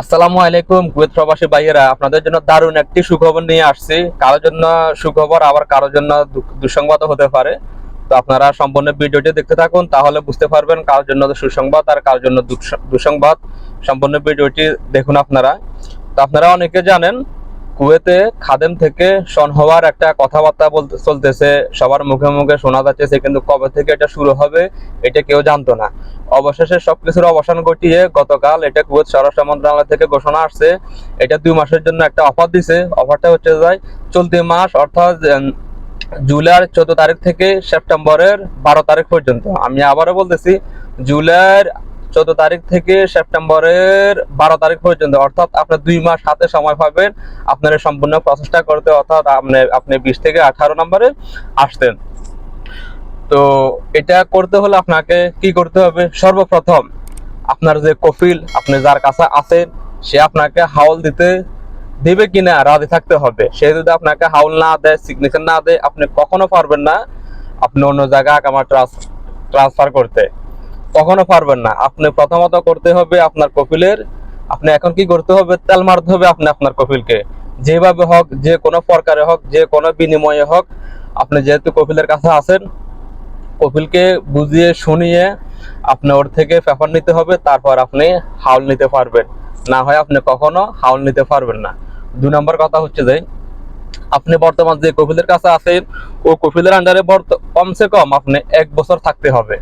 আসসালামু আলাইকুম, কুয়েত প্রবাসী ভাইয়েরা। আপনাদের জন্য দারুণ একটি সুখবর নিয়ে আসছি। কারোর জন্য সুখবর, আবার কারোর জন্য দুঃসংবাদ হতে পারে। তো আপনারা সম্পূর্ণ ভিডিওটি দেখতে থাকুন, তাহলে বুঝতে পারবেন কারোর জন্য সুসংবাদ আর কারোর জন্য দুঃসংবাদ। সম্পূর্ণ ভিডিওটি দেখুন আপনারা। তো আপনারা অনেকে জানেন কুয়েতে খাদেম থেকে শন হওয়ার একটা কথাবার্তা বলতে চলতেছে। সবার মুখে মুখে শোনা যাচ্ছে কিন্তু কবে থেকে এটা শুরু হবে এটা কেউ জানতো না। অবশেষে সবকিছুর অবসান ঘটিয়ে গতকাল এটা কুয়েত স্বরাষ্ট্র মন্ত্রণালয় থেকে ঘোষণা আসছে। এটা দুই মাসের জন্য একটা অফার দিছে। অফারটা হচ্ছে যায়, চলতি মাস অর্থাৎ জুলাইয়ের চোদ্দ তারিখ থেকে সেপ্টেম্বরের বারো তারিখ পর্যন্ত। আমি আবারও বলতেছি, জুলাইয়ের চোদ্দ তারিখ থেকে সেপ্টেম্বরের বারো তারিখ পর্যন্ত, অর্থাৎ আপনি দুই মাস হাতে সময় পাবেন আপনার সম্পূর্ণ প্রচেষ্টা করতে, অর্থাৎ আপনি আপনি বিশ থেকে আঠারো নম্বরে আসতেন। তো এটা করতে হলে আপনাকে কি করতে হবে? সর্বপ্রথম আপনার যে কফিল, আপনি যার কাছে আছেন, সে আপনাকে হাউল দিতে দেবে কিনা রাজি থাকতে হবে। সে যদি আপনাকে হাউল না দেয় সিগনেচার না দেয়, আপনি কখনো পারবেন না আপনি অন্য জায়গায় আমার ট্রান্স ট্রান্সফার করতে। কখনো পারবেন না। আপনি প্রথমত করতে হবে আপনার কপিলের আপনি এখন কি করতে হবে? তেল মারতে হবে আপনি আপনার কফিলকে। যেভাবে হোক, যে কোনো প্রকারে হোক, যে কোনো বিনিময়ে হোক, আপনি যেহেতু কপিলের কাছে আছেন কপিলকে বুঝিয়ে, শুনিয়ে আপনি ওর থেকে পেপার নিতে হবে, তারপর আপনি হাউল নিতে পারবেন। না হয় আপনি কখনো হাউল নিতে পারবেন না। দু নম্বর কথা হচ্ছে যে, আপনি বর্তমান যে কপিলের কাছে আছেন, ও কপিলের আন্ডারে কমসে কম আপনি এক বছর থাকতে হবে।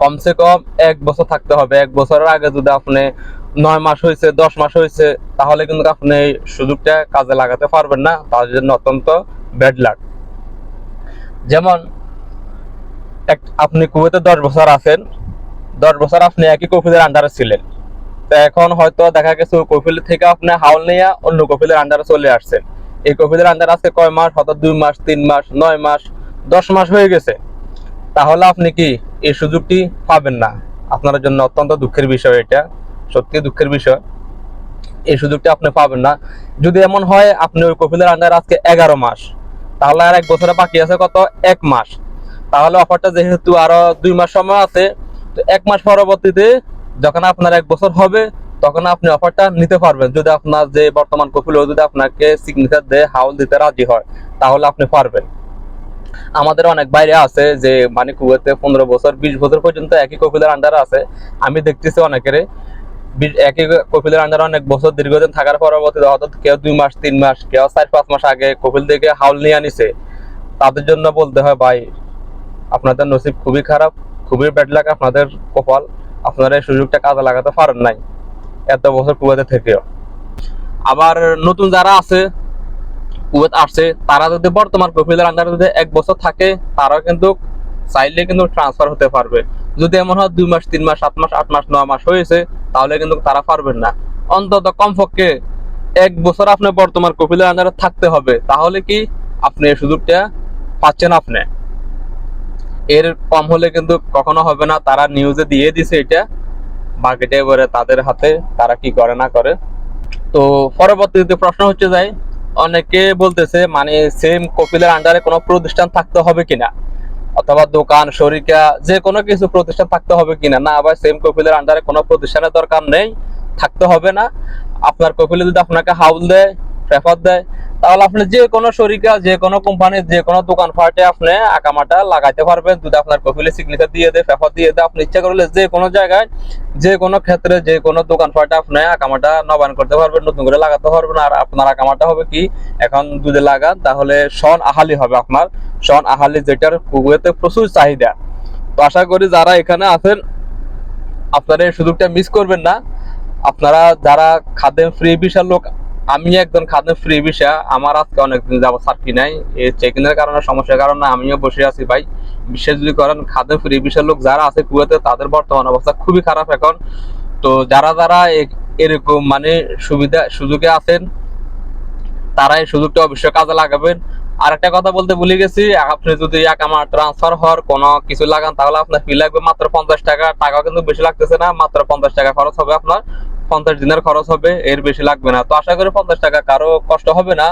কমসে কম এক বছর থাকতে হবে। এক বছরের আগে যদি আপনি নয় মাস হয়েছে দশ মাস হয়েছে তাহলে কিন্তু আপনি এই সুযোগটা কাজে লাগাতে পারবেন না। তার জন্য অত্যন্ত ব্যাড লাগ যেমন, এক আপনি কুয়েতে দশ বছর আছেন, দশ বছর আপনি একই কফিলের আন্ডারে ছিলেন। তো এখন হয়তো দেখা গেছে ওই কফিল থেকে আপনি হাওল নিয়ে অন্য কফিলের আন্ডারে চলে আসছেন। এই কফিলের আন্ডারে আজকে কয় মাস? হয়তো দুই মাস, তিন মাস, নয় মাস, দশ মাস হয়ে গেছে। তাহলে আপনি কি এই সুযোগটি পাবেন না? আপনার জন্য অত্যন্ত দুঃখের বিষয় এটা, সত্যি দুঃখের বিষয়। এই সুযোগটি আপনি পাবেন না। যদি এমন হয়, আপনি ওই কফিলের আন্ডার আজকে এগারো মাস, তাহলে আর এক বছরে বাকি আছে কত? এক মাস। তাহলে অফারটা যেহেতু আরও দুই মাস সময় আছে, তো এক মাস পরবর্তীতে যখন আপনার এক বছর হবে, তখন আপনি অফারটা নিতে পারবেন। যদি আপনার যে বর্তমান কপিল যদি আপনাকে সিগনেচার দিয়ে, হাউল দিতে রাজি হয়, তাহলে আপনি পারবেন। আমাদের অনেক বাইরে আছে যে মানে কুয়েতে পনেরো বছর, বিশ বছর পর্যন্ত একই কপিলের আন্ডারে আছে। আমি দেখতেছি অনেকের একই কপিলের আন্ডারে অনেক বছর, দীর্ঘদিন থাকার পরবর্তীতে অর্থাৎ কেউ দুই মাস, তিন মাস, কেউ চার, পাঁচ মাস আগে কপিল থেকে হাউল নিয়ে আনিছে। তাদের জন্য বলতে হয়, ভাই, আপনাদের নসিব খুবই খারাপ, খুবই ব্যাড লাগ আপনাদের কপাল, আপনারা এই সুযোগটা কাজে লাগাতে পারেন নাই। এত বছর কুয়েতে থেকেও। আবার নতুন যারা আছে কুয়েত আসছে, তারা যদি বর্তমান কপিলের আন্ডারে যদি এক বছর থাকে, তারাও কিন্তু চাইলে কিন্তু ট্রান্সফার হতে পারবে। যদি এমন হয় দুই মাস, তিন মাস, সাত মাস, আট মাস, নয় মাস হয়েছে, তাহলে কিন্তু তারা পারবেন না। অন্তত কমপক্ষে এক বছর আপনি বর্তমান কপিলের আন্ডারে থাকতে হবে, তাহলে কি আপনি এই সুযোগটা পাচ্ছেন আপনি? এর কম হলে কিন্তু কখনো হবে না, তারা নিউজে দিয়ে দিছে এটা বাকিটা এবারে তাদের হাতে তারা কি করে না করে। তো পরবর্তীতে প্রশ্ন হচ্ছে যাই অনেকে বলতেছে মানে সেম কপিলের আন্ডারে কোনো প্রতিষ্ঠান থাকতে হবে কিনা? অথবা দোকান, শরিকা, যে কোনো কিছু প্রতিষ্ঠান থাকতে হবে কিনা? না, আবার সেম কপিলের আন্ডারে কোনো প্রতিষ্ঠানের দরকার নেই, থাকতে হবে না। আপনার কপিলে যদি আপনাকে হাউল দেয় প্রেফার দেয়, তাহলে আপনি যে কোনো শরিকা, যে কোনো কোম্পানির যে কোনো দোকান ফাটে আপনি আকামাটা লাগাইতে পারবেন। যদি আপনার কপিলে সিগনেচার দিয়ে দেয় পেপার দিয়ে দেয়, আপনি ইচ্ছা করলে যে কোনো জায়গায়, যে কোনো ক্ষেত্রে, যে কোনো দোকান ফাটে আপনি আকামাটা নবায়ন করতে পারবেন, নতুন করে লাগাতে পারবেন। আর আপনার আকামাটা হবে কি, এখন যদি লাগান, তাহলে শন আহালি হবে আপনার। শন আহালি যেটার কুয়েতে প্রচুর চাহিদা। তো আশা করি যারা এখানে আছেন, আপনারা এই সুযোগটা মিস করবেন না। আপনারা যারা খাদ্য ফ্রি ভিসার লোক আমি একজন খাদ্য ফ্রি ভিসা আমার আজকে অনেকদিন যাব সার্কি নাই। এই চেকিং এর কারণে সমস্যার কারণে আমিও বসে আছি ভাই। বিশেষ যদি করেন খাদ্য ফ্রি ভিসার লোক যারা আছে কুয়েতে, তাদের বর্তমান অবস্থা খুবই খারাপ এখন। তো যারা যারা এরকম মানে সুবিধা, সুযোগে আছেন তারা এই সুযোগটা অবশ্যই কাজে লাগাবেন। আর একটা কথা বলতে ভুলে গেছি, আপনি যদি এক আমার ট্রান্সফার হওয়ার কোনো কিছু লাগান, তাহলে আপনার ফি লাগবে মাত্র পঞ্চাশ টাকা। টাকা কিন্তু বেশি লাগতেছে না, মাত্র পঞ্চাশ টাকা খরচ হবে আপনার। পঞ্চাশ দিনের খরচ হবে, এর বেশি লাগবে না। তো আশা করি পঞ্চাশ টাকা কারও কষ্ট হবে না।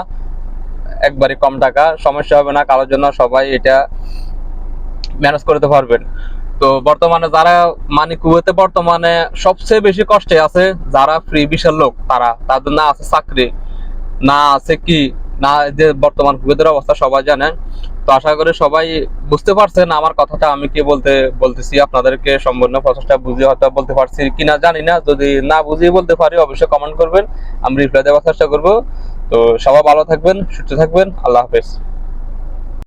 একবারে কম টাকা, সমস্যা হবে না। কারোর জন্য সবাই এটা ম্যানেজ করতে পারবেন। তো বর্তমানে যারা মানে কুয়েতে বর্তমানে সবচেয়ে বেশি কষ্টে আছে, যারা ফ্রি বিশাল লোক, তারা। তাদের না আছে চাকরি, না আছে কি না যে বর্তমান কুয়েতের অবস্থা সবাই জানেন। তো আশা করি সবাই বুঝতে পারছেন আমার কথাটা, আমি কি বলতে বলতেছি, আপনাদেরকে সম্পূর্ণ প্রচেষ্টা বুঝিয়ে হয়তো বলতে পারছি কিনা জানি না। যদি না বুঝিয়ে বলতে পারি, অবশ্যই কমেন্ট করবেন। আমি রিপ্লাই দেওয়ার চেষ্টা করব। তো সবাই ভালো থাকবেন, সুস্থ থাকবেন। আল্লাহ হাফেজ।